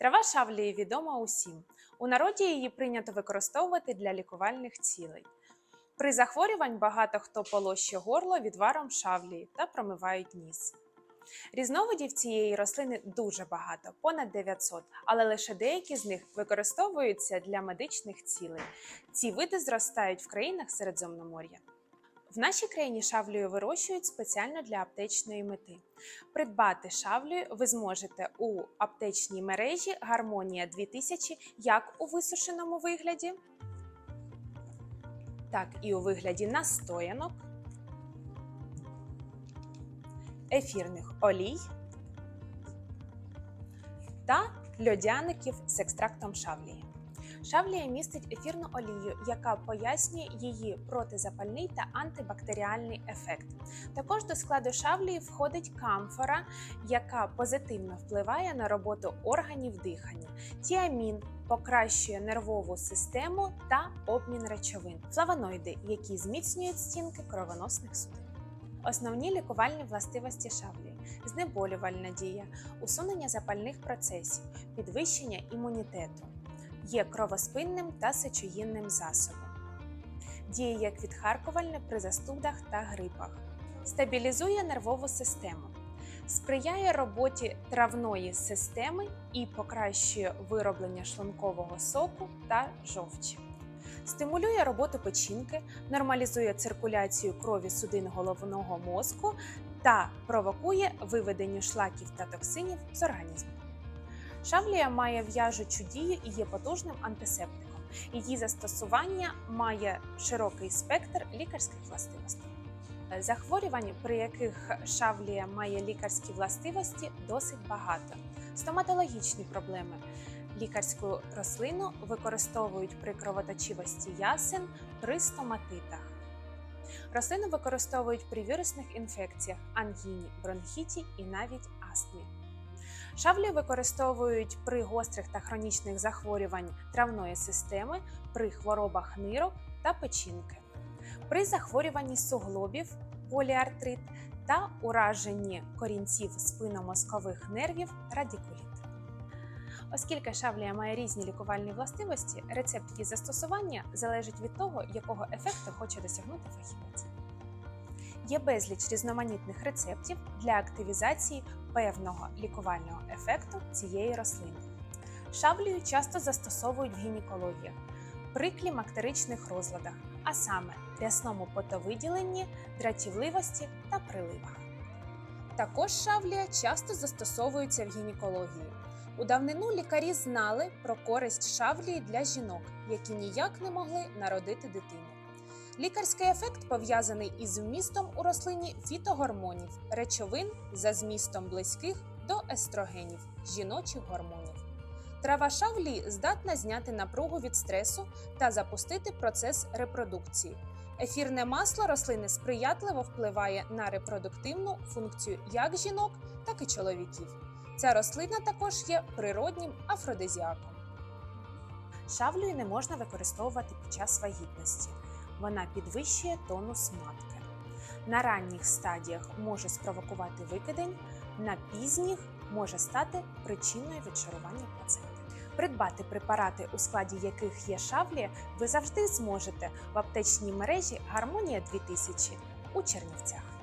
Трава шавлії відома усім. У народі її прийнято використовувати для лікувальних цілей. При захворювань багато хто полощує горло відваром шавлії та промивають ніс. Різновидів цієї рослини дуже багато, понад 900, але лише деякі з них використовуються для медичних цілей. Ці види зростають в країнах Середземномор'я. В нашій країні шавлію вирощують спеціально для аптечної мети. Придбати шавлю ви зможете у аптечній мережі Гармонія 2000 як у висушеному вигляді, так і у вигляді настоянок, ефірних олій та льодяників з екстрактом шавлії. Шавлія містить ефірну олію, яка пояснює її протизапальний та антибактеріальний ефект. Також до складу шавлії входить камфора, яка позитивно впливає на роботу органів дихання. Тіамін покращує нервову систему та обмін речовин, флавоноїди, які зміцнюють стінки кровоносних судин. Основні лікувальні властивості шавлії знеболювальна дія, усунення запальних процесів, підвищення імунітету є кровоспинним та сечогінним засобом. Діє як відхаркувальне при застудах та грипах, стабілізує нервову систему, сприяє роботі травної системи і покращує вироблення шлункового соку та жовчі. Стимулює роботу печінки, нормалізує циркуляцію крові судин головного мозку та провокує виведення шлаків та токсинів з організму. Шавлія має в'яжучу дію і є потужним антисептиком. Її застосування має широкий спектр лікарських властивостей. Захворювань, при яких шавлія має лікарські властивості, досить багато. Стоматологічні проблеми. Лікарську рослину використовують при кровоточивості ясен при стоматитах. Рослину використовують при вірусних інфекціях, ангіні, бронхіті і навіть астмі. Шавлю використовують при гострих та хронічних захворювань травної системи, при хворобах нирок та печінки, при захворюванні суглобів, поліартрит та ураженні корінців спинномозкових нервів радикуліт. Оскільки шавлія має різні лікувальні властивості, рецепт її застосування залежить від того, якого ефекту хоче досягнути фахівець. Є безліч різноманітних рецептів для активізації певного лікувального ефекту цієї рослини. Шавлію часто застосовують в гінекології при клімактеричних розладах, а саме рясному потовиділенні, дратівливості та приливах. Також шавлія часто застосовується в гінекології. У давнину лікарі знали про користь шавлії для жінок, які ніяк не могли народити дитину. Лікарський ефект пов'язаний із вмістом у рослині фітогормонів, речовин за змістом близьких до естрогенів, жіночих гормонів. Трава шавлі здатна зняти напругу від стресу та запустити процес репродукції. Ефірне масло рослини сприятливо впливає на репродуктивну функцію як жінок, так і чоловіків. Ця рослина також є природнім афродизіаком. Шавлю не можна використовувати під час вагітності вона підвищує тонус матки. На ранніх стадіях може спровокувати викидень, на пізніх може стати причиною відшарування плаценти. Придбати препарати, у складі яких є шавлі, ви завжди зможете в аптечній мережі Гармонія 2000 у Чернівцях.